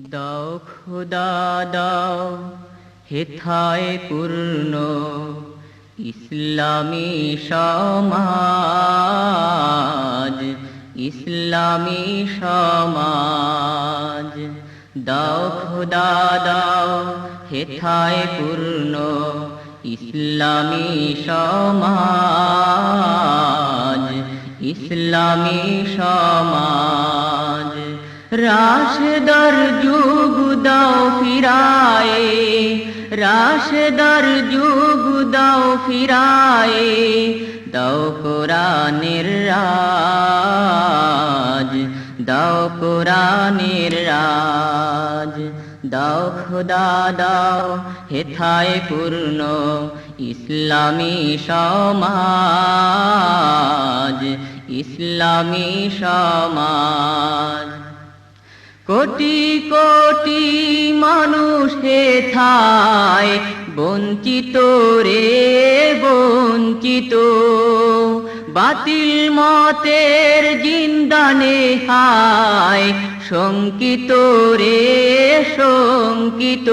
দাও খোদা, দাও হেথায় পূর্ণ ইসলামী সমাজ ইসলামী সমাজ। দাও খোদা, দাও হেথায় পূর্ণ ইসলামী সমাজ ইসলামী সমাজ। রাশেদার যুগ দাও ফিরায়ে, রাশেদার যুগ দাও ফিরায়ে, দাও কোরআনের রাজ, দাও কোরআনের রাজ, দাও খোদা দাও হেথায় পূর্ণ ইসলামী সমাজ ইসলামী সমাজ। কোটি কোটি মানুষ হেথায় বঞ্চিত রে বঞ্চিত। বাতিল মতের জিন্দানে হায়। শঙ্কিত রে, শঙ্কিত।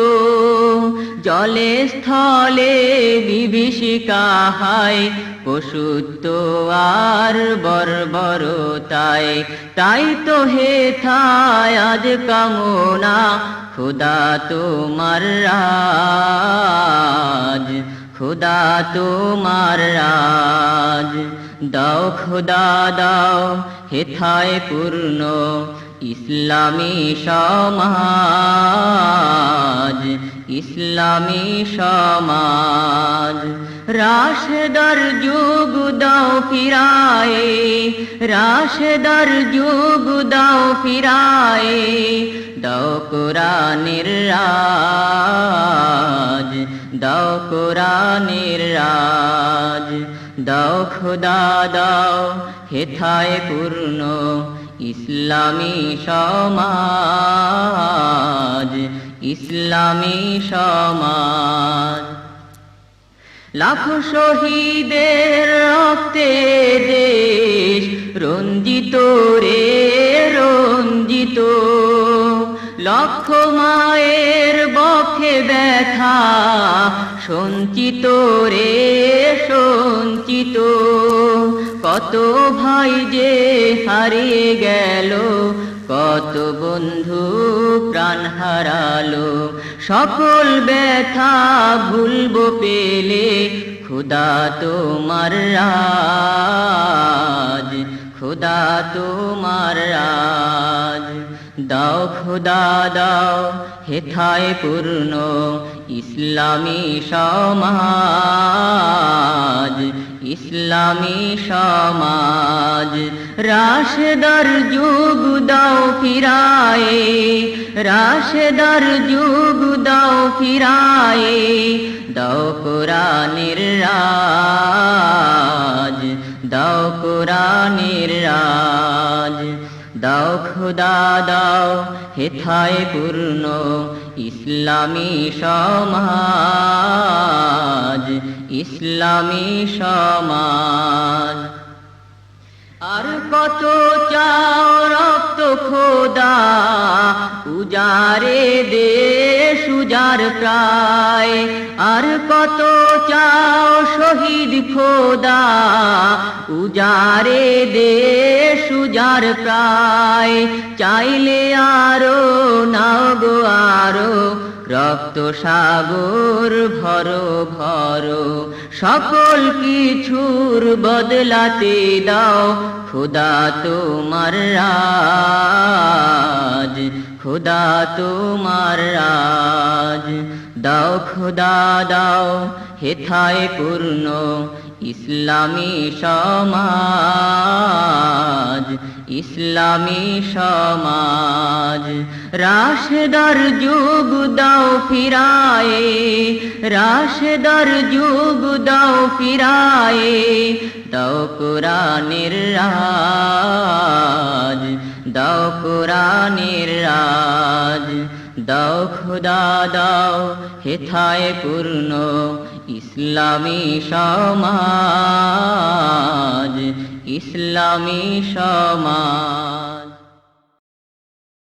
জলে, স্থলে বিভীষিকা হায়। পশুত্ব আর বর্বরতায়। তাই তো হে থায় আজ কামনা। খুদা তোমার রাজ। খুদা তোমার রাজ। দাও খুদা, দাও হেথায় পূর্ণ ইসলামী সমাজ ইসলামী সমাজ। রাশেদার যুগ দাও ফিরায়ে, রাশেদার যুগ দাও ফিরায়ে, দাও কোরআনের রাজ, দাও কোরআনের রাজ। খোদা দাও হেথায় পূর্ণ ইসলামী সমাজ ইসলামী সমাজ। লাখো শহীদের রক্তে দেশ রঞ্জিত রে, রঞ্জিত। লক্ষ মায়ের বক্ষে ব্যথা, সঞ্চিত রে, সঞ্চিত। কত ভাই যে হারিয়ে গেল, কত বন্ধু প্রাণ হারালো। সকল ব্যথা ভুলব পেলে খুদা তোমার রাজ, খুদা তোমার রাজ। দাও খুদা, দাও হেথায় পূর্ণ ইসলামী সমাজ। ইসলামী সমাজ। রাশেদার যুগ দাও ফিরায়ে, রাশেদার যুগ দাও ফিরায়ে, দাও কোরআনের রাজ, দাও কোরআনের রাজ। দাও খুদা, দাও হেথায় পূর্ণ ইসলামী সমাজ। ইসলামী সমাজ। আর কত চাও রক্ত খোদা উজারে দে সুজার প্রায়। আর কত চাও শহীদ খোদা উজারে দে সুজার প্রায়। চাইলে আরও, নাও গো আরও রক্ত সাগর ভরো ভরো, সকল কিছুর বদলাতে দাও, খুদা তোমার রাজ, খুদা তোমার রাজ। দাও, খুদা, দাও, হেথায় পূর্ণ ইসলামী সমাজ। ইসলামী সমাজ। রাশেদার যুগ দাও ফিরায়ে, রাশেদার যুগ দাও ফিরায়ে, দাও কোরআনের রাজ, দাও কোরআনের রাজ। দাও খুদা, দাও হেথায় পূর্ণ ইসলামী সমাজ। ইসলামী সমাজ।